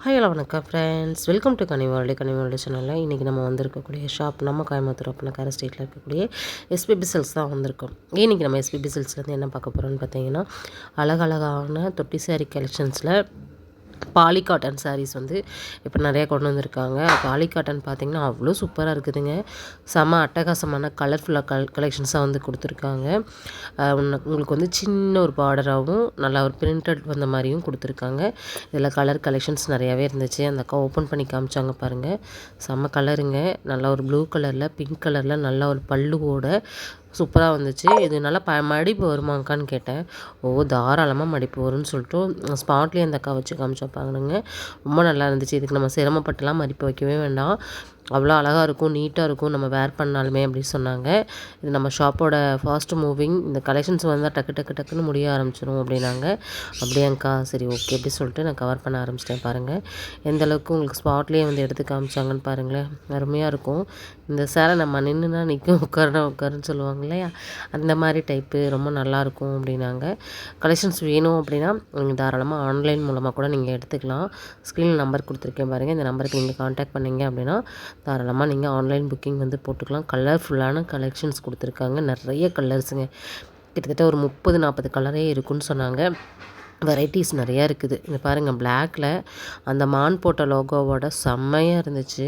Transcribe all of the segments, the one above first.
Hi hello வணக்கம் friends welcome to கனிவாழ்டி கனிவாழ்டி சேனலில் இன்றைக்கி நம்ம வந்திருக்கக்கூடிய ஷாப் நம்ம கோயம்புத்தூர் அப்படின்னா ஸ்டேட்டில் இருக்கக்கூடிய எஸ்பிபி செல்ஸ் தான் வந்திருக்கோம். இன்றைக்கி நம்ம எஸ்பிபி செல்ஸ்லேருந்து என்ன பார்க்க போகிறோம்னு பார்த்தீங்கன்னா அழகழகான தொட்டி சாரி கலெக்ஷன்ஸில் பாலி காட்டன் சாரீஸ் வந்து இப்போ நிறையா கொண்டு வந்திருக்காங்க. பாலி காட்டன் பார்த்திங்கன்னா அவ்வளோ சூப்பராக இருக்குதுங்க. செம அட்டகாசமான கலர்ஃபுல்லாக கல் கலெக்ஷன்ஸாக வந்து கொடுத்துருக்காங்க. உங்களுக்கு வந்து சின்ன ஒரு பார்டராகவும் நல்லா ஒரு பிரிண்டட் வந்த மாதிரியும் கொடுத்துருக்காங்க. இதில் கலர் கலெக்ஷன்ஸ் நிறையாவே இருந்துச்சு. அந்த அக்கா ஓப்பன் பண்ணி காமிச்சாங்க பாருங்கள் செம்ம கலருங்க நல்லா ஒரு ப்ளூ கலரில் பிங்க் கலரில் நல்லா ஒரு பல்லுவோட சூப்பராக வந்துச்சு. இது நல்லா ப மடிப்பு வருமாங்க்கான்னு கேட்டேன். ஓ தாராளமாக மடிப்பு வரும்னு சொல்லிட்டு ஸ்பாட்லேயே அந்த அக்கா வச்சு காமிச்சப்பாங்கனுங்க ரொம்ப நல்லா இருந்துச்சு. இதுக்கு நம்ம சிரமப்பட்டுலாம் மடிப்பு வைக்கவே வேண்டாம். அவ்வளோ அழகாக இருக்கும் நீட்டாக இருக்கும். நம்ம வேர் பண்ணாலுமே அப்படின்னு சொன்னாங்க. இது நம்ம ஷாப்போட ஃபாஸ்ட் மூவிங் இந்த கலெக்ஷன்ஸ் வந்தால் டக்கு டக்கு டக்குன்னு முடிய ஆரம்பிச்சிடும் அப்படின்னாங்க. அப்படியாங்கக்கா சரி ஓகே அப்படி சொல்லிட்டு நான் கவர் பண்ண ஆரம்பிச்சிட்டேன் பாருங்கள் எந்த அளவுக்கு உங்களுக்கு ஸ்பாட்லேயே வந்து எடுத்து காமிச்சாங்கன்னு பாருங்களேன். அருமையாக இருக்கும். இந்த சேலை நம்ம நின்றுனா நிற்கும் உட்காரனா உட்காருன்னு சொல்லுவாங்க. இல்லையா? அந்த மாதிரி டைப்பு ரொம்ப நல்லாயிருக்கும் அப்படின்னாங்க. கலெக்ஷன்ஸ் வேணும் அப்படின்னா நீங்கள் தாராளமாக ஆன்லைன் மூலமாக கூட நீங்கள் எடுத்துக்கலாம். ஸ்க்ரீனில் நம்பர் கொடுத்துருக்கேன் பாருங்கள் இந்த நம்பருக்கு நீங்கள் காண்டாக்ட் பண்ணிங்க அப்படின்னா தாராளமாக நீங்கள் ஆன்லைன் புக்கிங் வந்து போட்டுக்கலாம். கலர்ஃபுல்லான கலெக்ஷன்ஸ் கொடுத்துருக்காங்க. நிறைய கலர்ஸுங்க கிட்டத்தட்ட ஒரு முப்பது நாற்பது கலரே இருக்குன்னு சொன்னாங்க. வெரைட்டிஸ் நிறையா இருக்குது. இங்கே பாருங்கள் பிளாக்கில் அந்த மான் போட்ட லோகோவோட செம்மையாக இருந்துச்சு.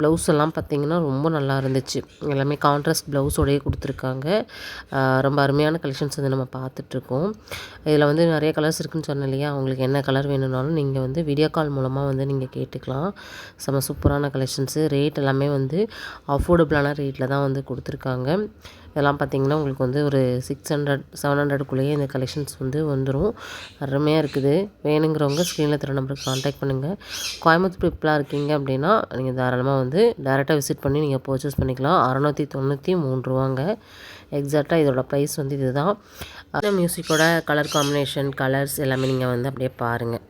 ப்ளவுஸ் எல்லாம் பார்த்திங்கன்னா ரொம்ப நல்லா இருந்துச்சு. எல்லாமே கான்ட்ராஸ்ட் ப்ளவுஸோடையே கொடுத்துருக்காங்க. ரொம்ப அருமையான கலெக்ஷன்ஸ் வந்து நம்ம பார்த்துட்ருக்கோம். இதில் வந்து நிறைய கலர்ஸ் இருக்குன்னு சொன்னேன் இல்லையா? அவங்களுக்கு என்ன கலர் வேணும்னாலும் நீங்கள் வந்து வீடியோ கால் மூலமாக வந்து நீங்கள் கேட்டுக்கலாம். செம்ம சூப்பரான கலெக்ஷன்ஸு ரேட் எல்லாமே வந்து அஃபோர்டபுளான ரேட்டில் தான் வந்து கொடுத்துருக்காங்க. இதெல்லாம் பார்த்திங்கன்னா உங்களுக்கு வந்து ஒரு சிக்ஸ் ஹண்ட்ரட் செவன் ஹண்ட்ரடுக்குள்ளேயே இந்த கலெக்ஷன்ஸ் வந்து வந்துடும் அருமையாக இருக்குது. வேணுங்கிறவங்க ஸ்க்ரீனில் தர நம்பருக்கு காண்டாக்ட் பண்ணுங்கள் கோயம்புத்தூர் பீப்புளாக இருக்கீங்க அப்படின்னா நீங்கள் தாராளமாக வந்து டேரெக்டாக விசிட் பண்ணி நீங்கள் பர்ச்சேஸ் பண்ணிக்கலாம். அறநூற்றி தொண்ணூற்றி மூணு ரூபாங்க. எக்ஸாக்டாக இதோட ப்ரைஸ் வந்து இதுதான். மியூசிக்கோட கலர் காம்பினேஷன் கலர்ஸ் எல்லாமே நீங்கள் வந்து அப்படியே பாருங்கள்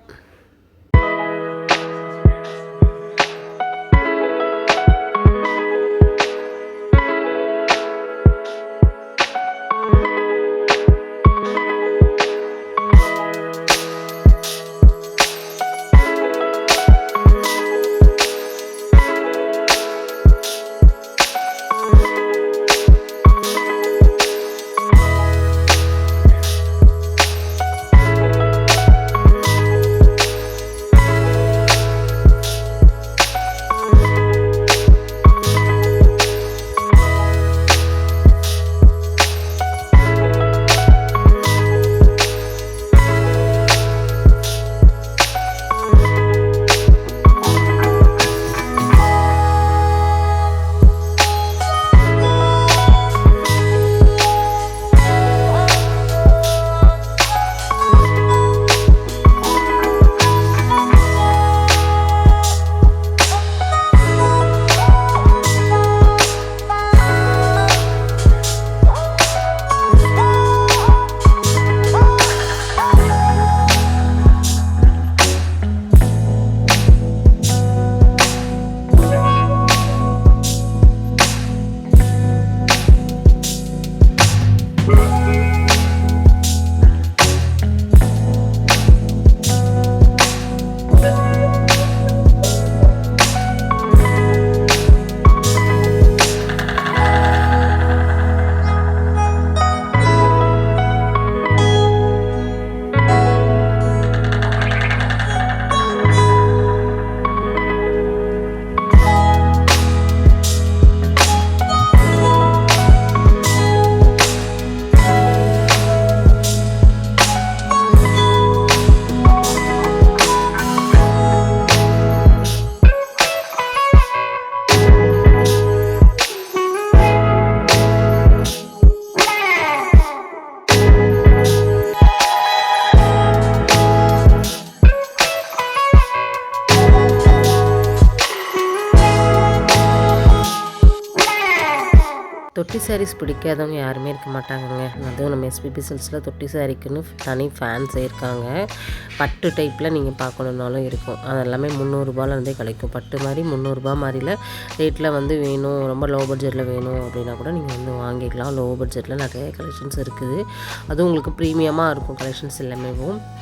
தொட்டி சாரீஸ் பிடிக்காதவங்க யாருமே இருக்க மாட்டாங்கங்க. அதுவும் நம்ம எஸ்பிபி சில்ஸில் தொட்டி சாரீக்குன்னு தனி ஃபேன்ஸ் இருக்காங்க. பட்டு டைப்பில் நீங்கள் பார்க்கணுன்னாலும் இருக்கும். அது எல்லாமே முந்நூறுரூபாலேருந்தே கிடைக்கும். பட்டு மாதிரி முந்நூறுரூபா மாதிரில ரேட்டில் வந்து வேணும். ரொம்ப லோ பட்ஜெட்டில் வேணும் அப்படின்னா கூட நீங்கள் வந்து வாங்கிக்கலாம். லோ பட்ஜெட்டில் நிறைய கலெக்ஷன்ஸ் இருக்குது. அதுவும் உங்களுக்கு ப்ரீமியமாக இருக்கும் கலெக்ஷன்ஸ் எல்லாமே.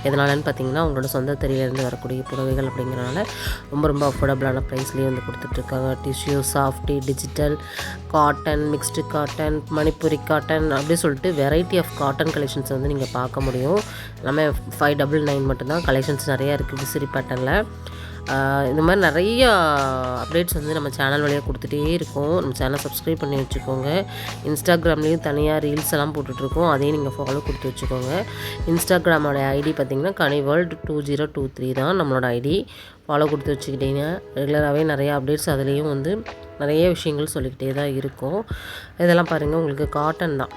எதனாலன்னு பார்த்தீங்கன்னா உங்களோட சொந்த தெரியலேருந்து வரக்கூடிய புடவைகள் அப்படிங்கிறனால ரொம்ப ரொம்ப அஃபோர்டபுளான ப்ரைஸ்லேயே வந்து கொடுத்துட்ருக்காங்க tissue softy digital cotton mixed cotton Manipuri cotton அப்படி சொல்லிட்டு வெரைட்டி ஆஃப் காட்டன் கலெக்ஷன்ஸ் வந்து நீங்கள் பார்க்க முடியும். எல்லாமே ஃபைவ் டபுள் நைன் மட்டும்தான் கலெக்ஷன்ஸ் நிறையா இருக்குது விசிறி பேட்டர்னில் இந்த மாதிரி நிறைய அப்டேட்ஸ் வந்து நம்ம சேனல் வழியாக கொடுத்துட்டே இருக்கோம். நம்ம சேனல் சப்ஸ்கிரைப் பண்ணி வச்சுக்கோங்க. இன்ஸ்டாகிராம்லேயும் தனியாக ரீல்ஸ் எல்லாம் போட்டுட்ருக்கோம். அதையும் நீங்கள் ஃபாலோ கொடுத்து வச்சுக்கோங்க. இன்ஸ்டாகிராமோட ஐடி பார்த்திங்கன்னா Kani world two zero two three தான் நம்மளோட ஐடி ஃபாலோ கொடுத்து வச்சுக்கிட்டீங்க. ரெகுலராகவே நிறையா அப்டேட்ஸ் அதுலேயும் வந்து நிறைய விஷயங்கள் சொல்லிக்கிட்டே தான் இருக்கும். இதெல்லாம் பாருங்கள் உங்களுக்கு காட்டன் தான்.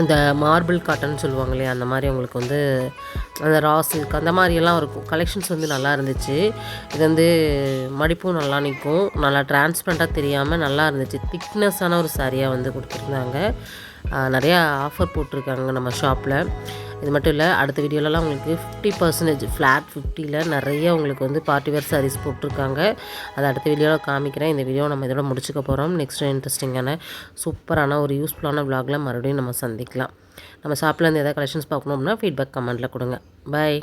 இந்த மார்பிள் காட்டன் சொல்லுவாங்க இல்லையா அந்த மாதிரி உங்களுக்கு வந்து அந்த ரா சில்க் அந்த மாதிரியெல்லாம் இருக்கும். கலெக்ஷன்ஸ் வந்து நல்லா இருந்துச்சு. இது வந்து மடிப்பும் நல்லா நிற்கும். நல்லா டிரான்ஸ்பரண்ட்டாக தெரியாமல் நல்லா இருந்துச்சு. திக்னஸ்ஸான ஒரு சாரியாக வந்து கொடுத்துருந்தாங்க. நிறையா ஆஃபர் போட்டிருக்காங்க நம்ம ஷாப்பில் இது மட்டும் இல்லை அடுத்த வீடியோலலாம் உங்களுக்கு ஃபிஃப்டி பர்சன்டேஜ் ஃப்ளாட் ஃபிஃப்டியில் நிறைய உங்களுக்கு வந்து பார்ட்டி வேர் சாரீஸ் போட்டிருக்காங்க. அதை அடுத்த வீடியோவில் காமிக்கிறேன். இந்த வீடியோ நம்ம இதோட முடிச்சுக்க போகிறோம் நெக்ஸ்ட் இன்ட்ரெஸ்டிங்கான சூப்பரான ஒரு யூஸ்ஃபுல்லான விலாகில் மறுபடியும் நம்ம சந்திக்கலாம். நம்ம ஷாப்பில் இருந்து எதாவது கலெக்ஷன்ஸ் பார்க்கணும் அப்படின்னா ஃபீட்பேக் கமெண்ட்டில் கொடுங்க. பாய்